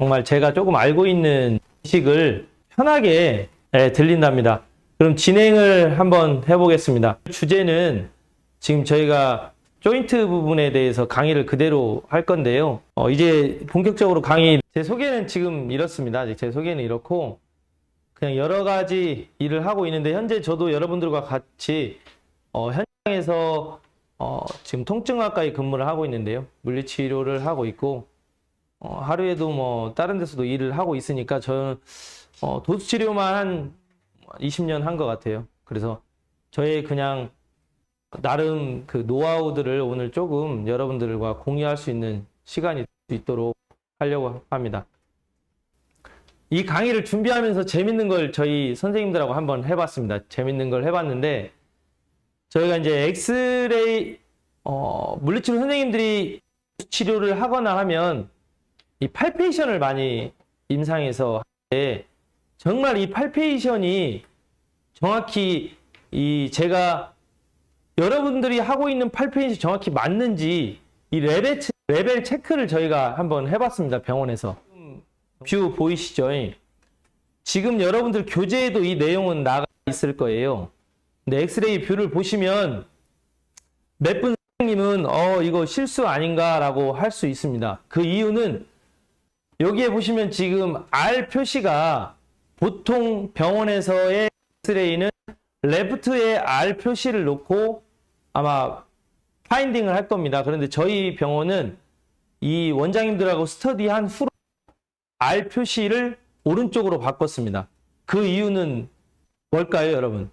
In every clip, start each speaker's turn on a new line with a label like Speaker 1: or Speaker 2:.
Speaker 1: 정말 제가 조금 알고 있는 지식을 편하게 예, 들린답니다. 그럼 진행을 한번 해보겠습니다. 주제는 지금 저희가 조인트 부분에 대해서 강의를 그대로 할 건데요. 어, 이제 본격적으로 강의, 제 소개는 지금 이렇습니다. 제 소개는 이렇고, 그냥 여러 가지 일을 하고 있는데, 현재 저도 여러분들과 같이, 어, 현장에서, 어, 지금 통증학과에 근무를 하고 있는데요. 물리치료를 하고 있고, 어, 하루에도 뭐, 다른 데서도 일을 하고 있으니까, 저는, 어, 도수치료만 한 20년 한 것 같아요. 그래서, 저의 그냥, 나름 그 노하우들을 오늘 조금 여러분들과 공유할 수 있는 시간이 있도록 하려고 합니다. 이 강의를 준비하면서 재밌는 걸 저희 선생님들하고 한번 해봤습니다. 재밌는 걸 해봤는데 저희가 이제 엑스레이 어, 물리치료 선생님들이 치료를 하거나 하면 이 팔페이션을 많이 임상에서 하는데 정말 이 팔페이션이 정확히 이 제가 여러분들이 하고 있는 팔페이션이 정확히 맞는지 이 레벨, 체- 레벨 체크를 저희가 한번 해봤습니다. 병원에서. 뷰 보이시죠? 지금 여러분들 교재에도 이 내용은 나가 있을 거예요. 근데 엑스레이 뷰를 보시면 몇 분 선생님은 어 이거 실수 아닌가라고 할 수 있습니다. 그 이유는 여기에 보시면 지금 R 표시가 보통 병원에서의 엑스레이는 레프트에 R 표시를 놓고 아마 파인딩을 할 겁니다. 그런데 저희 병원은 이 원장님들하고 스터디한 후로 R 표시를 오른쪽으로 바꿨습니다. 그 이유는 뭘까요, 여러분?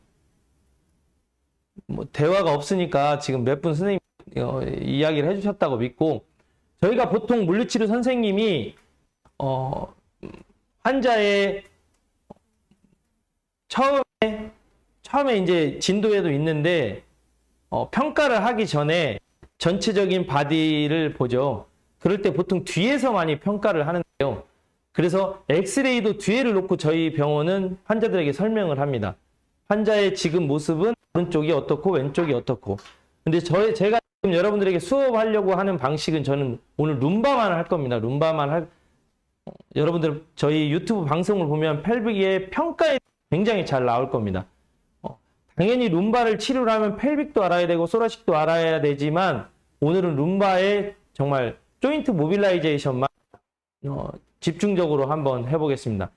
Speaker 1: 뭐 대화가 없으니까 지금 몇 분 선생님 어, 이야기를 해주셨다고 믿고 저희가 보통 물리치료 선생님이 어, 환자의 처음에 처음에 이제 진도에도 있는데 어, 평가를 하기 전에 전체적인 바디를 보죠. 그럴 때 보통 뒤에서 많이 평가를 하는데요. 그래서 엑스레이도 뒤에를 놓고 저희 병원은 환자들에게 설명을 합니다. 환자의 지금 모습은 오른쪽이 어떻고 왼쪽이 어떻고. 근데 저희 제가 지금 여러분들에게 수업하려고 하는 방식은 저는 오늘 룸바만 할 겁니다. 룸바만 할 어, 여러분들 저희 유튜브 방송을 보면 펠빅의 평가에 굉장히 잘 나올 겁니다. 어, 당연히 룸바를 치료를 하면 펠빅도 알아야 되고 소라식도 알아야 되지만 오늘은 룸바의 정말 조인트 모빌라이제이션만 어, 집중적으로 한번 해보겠습니다.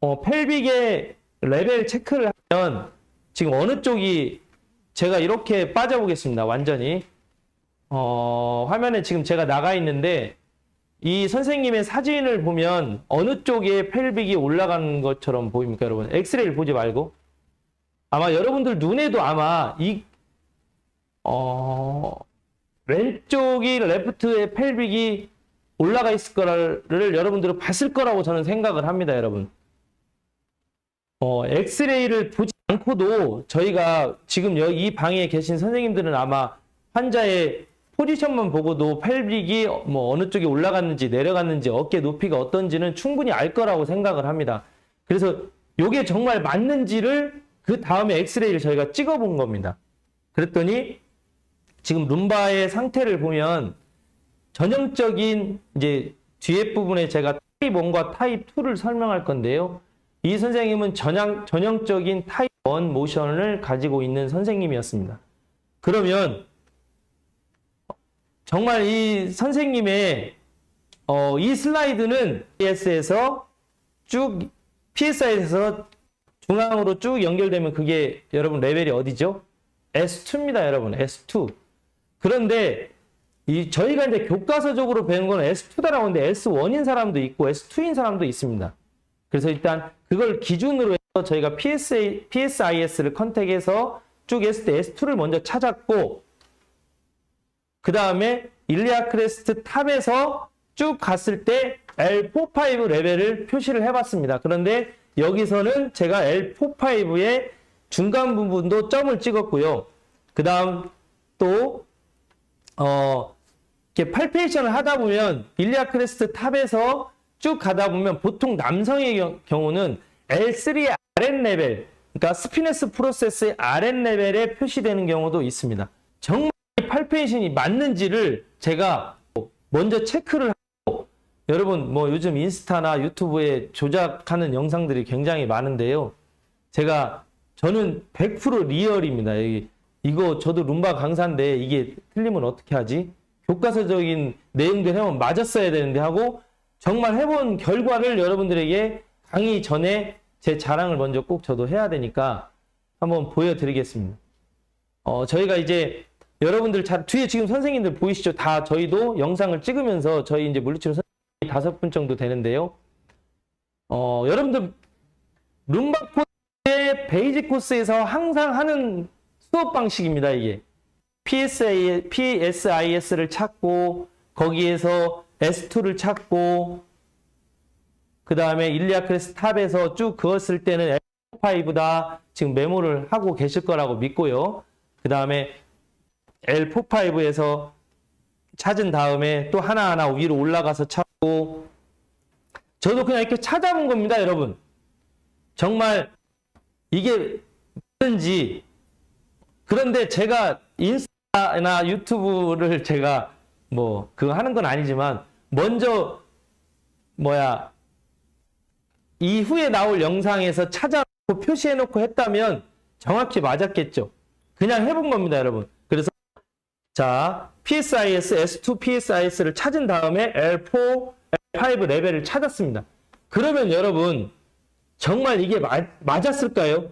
Speaker 1: 어, 펠빅의 레벨 체크를 하면 지금 어느 쪽이 제가 이렇게 빠져보겠습니다. 완전히 어, 화면에 지금 제가 나가 있는데 이 선생님의 사진을 보면 어느 쪽에 펠빅이 올라가는 것처럼 보입니까, 여러분? 엑스레이를 보지 말고 아마 여러분들 눈에도 아마 이 어, 왼쪽이 레프트에 펠빅이 올라가 있을 거를 여러분들은 봤을 거라고 저는 생각을 합니다, 여러분. 어, 엑스레이를 보지 않고도 저희가 지금 여기 이 방에 계신 선생님들은 아마 환자의 포지션만 보고도 펠빅이 뭐 어느 쪽에 올라갔는지 내려갔는지 어깨 높이가 어떤지는 충분히 알 거라고 생각을 합니다. 그래서 이게 정말 맞는지를 그 다음에 엑스레이를 저희가 찍어 본 겁니다. 그랬더니 지금 룸바의 상태를 보면 전형적인 이제 뒤에 부분에 제가 타입 1과 타입 2를 설명할 건데요. 이 선생님은 전형, 전형적인 타입 1 모션을 가지고 있는 선생님이었습니다. 그러면 정말 이 선생님의 어, 이 슬라이드는 PS에서 쭉 PSI에서 중앙으로 쭉 연결되면 그게 여러분 레벨이 어디죠? S2입니다, 여러분. S2. 그런데 이 저희가 이제 교과서적으로 배운 건 S2다라고 하는데 S1인 사람도 있고 S2인 사람도 있습니다. 그래서 일단 그걸 기준으로 해서 저희가 PSA, PSIS를 컨택해서 쭉 했을 때 S2를 먼저 찾았고 그 다음에 일리아 크레스트 탑에서 쭉 갔을 때 L45 레벨을 표시를 해봤습니다. 그런데 여기서는 제가 L45의 중간 부분도 점을 찍었고요. 그 다음 또, 어, 이렇게 팔페이션을 하다 보면 일리아 크레스트 탑에서 쭉 가다 보면 보통 남성의 경- 경우는 L3의 RN 레벨, 그러니까 스피네스 프로세스의 RN 레벨에 표시되는 경우도 있습니다. 정말 이 팔페이션이 맞는지를 제가 먼저 체크를 하고 여러분 뭐 요즘 인스타나 유튜브에 조작하는 영상들이 굉장히 많은데요. 제가 저는 100% 리얼입니다. 이- 이거 저도 룸바 강사인데 이게 틀리면 어떻게 하지? 교과서적인 내용들 해면 맞았어야 되는데 하고 정말 해본 결과를 여러분들에게 강의 전에 제 자랑을 먼저 꼭 저도 해야 되니까 한번 보여드리겠습니다. 어, 저희가 이제 여러분들 잘, 뒤에 지금 선생님들 보이시죠? 다 저희도 영상을 찍으면서 저희 이제 물리치료 선생님이 다섯 분 정도 되는데요. 어, 여러분들 룸바 코스의 베이직 코스에서 항상 하는 수업 방식입니다, 이게. PSI, PSIS를 찾고, 거기에서 S2를 찾고, 그 다음에 일리아크레스 탑에서 쭉 그었을 때는 L5다 지금 메모를 하고 계실 거라고 믿고요. 그 다음에 L45에서 찾은 다음에 또 하나하나 위로 올라가서 찾고, 저도 그냥 이렇게 찾아본 겁니다, 여러분. 정말 이게 뭔지 그런데 제가 인스타나 유튜브를 제가 뭐 그거 하는 건 아니지만 먼저 뭐야 이후에 나올 영상에서 찾아놓고 표시해놓고 했다면 정확히 맞았겠죠. 그냥 해본 겁니다, 여러분. 자 PSIS, S2 PSIS를 찾은 다음에 L4, L5 레벨을 찾았습니다. 그러면 여러분 정말 이게 마- 맞았을까요?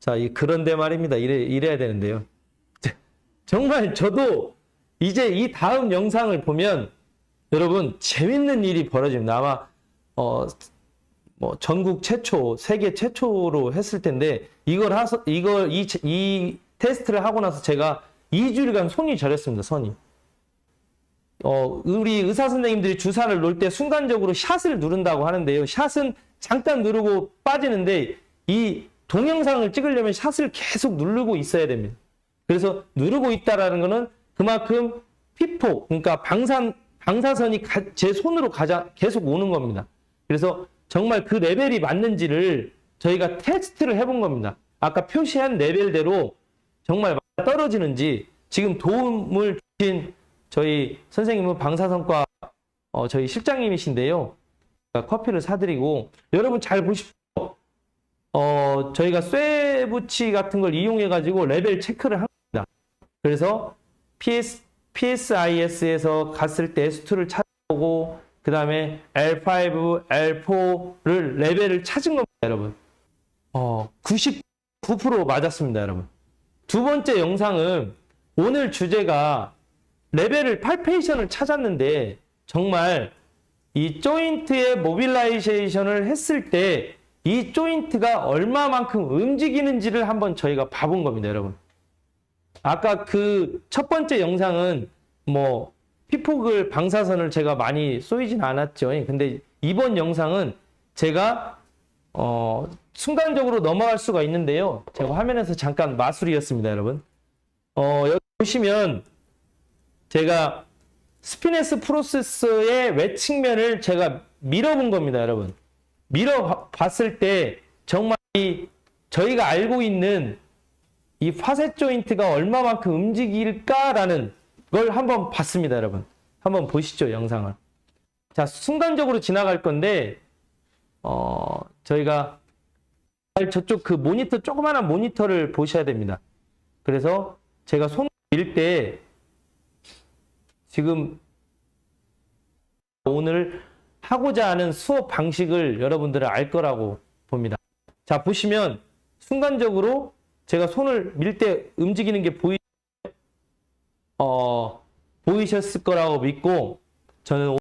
Speaker 1: 자, 이 그런데 말입니다. 이래 이래야 되는데요. 정말 저도 이제 이 다음 영상을 보면 여러분 재밌는 일이 벌어집니다. 아마 어, 뭐 전국 최초, 세계 최초로 했을 텐데 이걸 하서 이걸 이, 이 테스트를 하고 나서 제가 2주일간 손이 저렸습니다. 손이. 어, 우리 의사 선생님들이 주사를 놓을 때 순간적으로 샷을 누른다고 하는데요. 샷은 잠깐 누르고 빠지는데 이 동영상을 찍으려면 샷을 계속 누르고 있어야 됩니다. 그래서 누르고 있다라는 거는 그만큼 피폭, 그러니까 방산, 방사선이 가- 제 손으로 가자, 계속 오는 겁니다. 그래서 정말 그 레벨이 맞는지를 저희가 테스트를 해본 겁니다. 아까 표시한 레벨대로 정말 떨어지는지 지금 도움을 주신 저희 선생님은 방사선과 어, 저희 실장님이신데요. 제가 커피를 사드리고 여러분 잘 보십시오. 어, 저희가 쇠붙이 같은 걸 이용해 가지고 레벨 체크를 합니다. 그래서 PS, PSIS에서 갔을 때 S2를 찾아보고 그 다음에 L5, L4를 레벨을 찾은 겁니다, 여러분. 어, 99% 맞았습니다, 여러분. 두 번째 영상은 오늘 주제가 레벨을 팔페이션을 찾았는데 정말 이 조인트의 모빌라이제이션을 했을 때 이 조인트가 얼마만큼 움직이는지를 한번 저희가 봐본 겁니다, 여러분. 아까 그 첫 번째 영상은 뭐 피폭을 방사선을 제가 많이 쏘이진 않았죠. 근데 이번 영상은 제가 어 순간적으로 넘어갈 수가 있는데요. 제가 화면에서 잠깐 마술이었습니다, 여러분. 어 여기 보시면 제가 스피네스 프로세서의 외측면을 제가 밀어본 겁니다, 여러분. 밀어 봤을 때 정말 이 저희가 알고 있는 이 파셋 조인트가 얼마만큼 움직일까라는 걸 한번 봤습니다, 여러분. 한번 보시죠, 영상을. 자, 순간적으로 지나갈 건데, 어, 저희가 저쪽 그 모니터, 조그마한 모니터를 보셔야 됩니다. 그래서 제가 손을 밀 때, 지금 오늘 하고자 하는 수업 방식을 여러분들은 알 거라고 봅니다. 자, 보시면 순간적으로 제가 손을 밀 때 움직이는 게 보이, 어, 보이셨을 거라고 믿고 저는